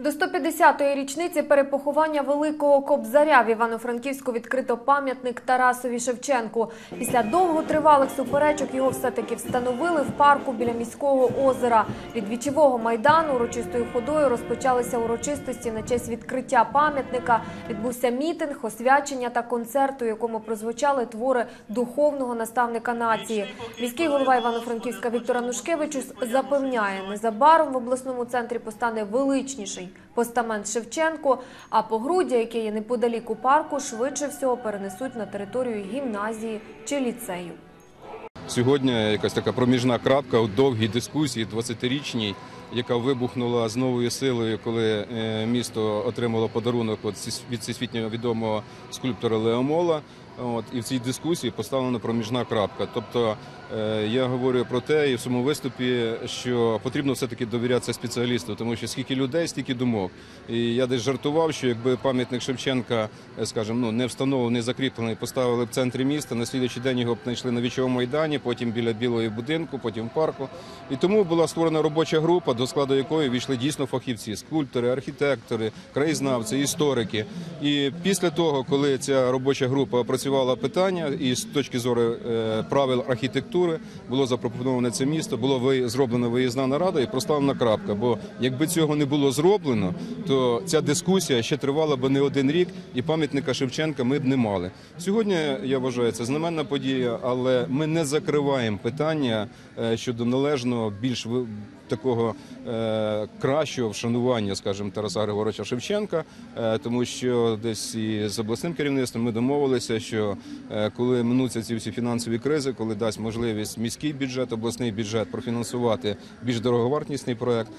До 150-ї річниці перепоховання великого кобзаря в Івано-Франківську відкрито пам'ятник Тарасові Шевченку. Після довготривалих суперечок його все-таки встановили в парку біля міського озера. Від вічового майдану урочистою ходою розпочалися урочистості на честь відкриття пам'ятника. Відбувся мітинг, освячення та концерт, у якому прозвучали твори духовного наставника нації. Міський голова Івано-Франківська Віктор Анушкевичус запевняє, незабаром в обласному центрі постане величніший постамент Шевченко, а погруддя, яке є неподалік у парку, швидше всього перенесуть на територію гімназії чи ліцею. Сьогодні якась така проміжна крапка у довгій дискусії 20-річній, яка вибухнула з новою силою, коли е, місто отримало подарунок від всесвітньо відомого скульптора Леомола. От і в цій дискусії поставлена проміжна крапка. Тобто е, я говорю про те і в своєму виступі, що потрібно все таки довірятися спеціалісту, тому що скільки людей, стільки думок. І я десь жартував, що якби пам'ятник Шевченка, е, скажімо, ну не встановлений, закріплений, поставили в центрі міста. На слідуючий день його б знайшли на вічовому майдані, потім біля білої будинку, потім в парку. І тому була створена робоча група, до складу якої війшли дійсно фахівці, скульптори, архітектори, краєзнавці, історики. І після того, коли ця робоча група опрацювала питання, і з точки зору е, правил архітектури було запропоноване це місто, було зроблена виїзна нарада і проставлена крапка. Бо якби цього не було зроблено, то ця дискусія ще тривала б не один рік, і пам'ятника Шевченка ми б не мали. Сьогодні я вважаю це знаменна подія, але ми не закриваємо питання е, щодо належного більш такого е, кращого вшанування, скажімо, Тараса Григоровича Шевченка, е, тому що десь і з обласним керівництвом ми домовилися, що е, коли минуться ці всі фінансові кризи, коли дасть можливість міський бюджет, обласний бюджет профінансувати більш дороговартісний проект,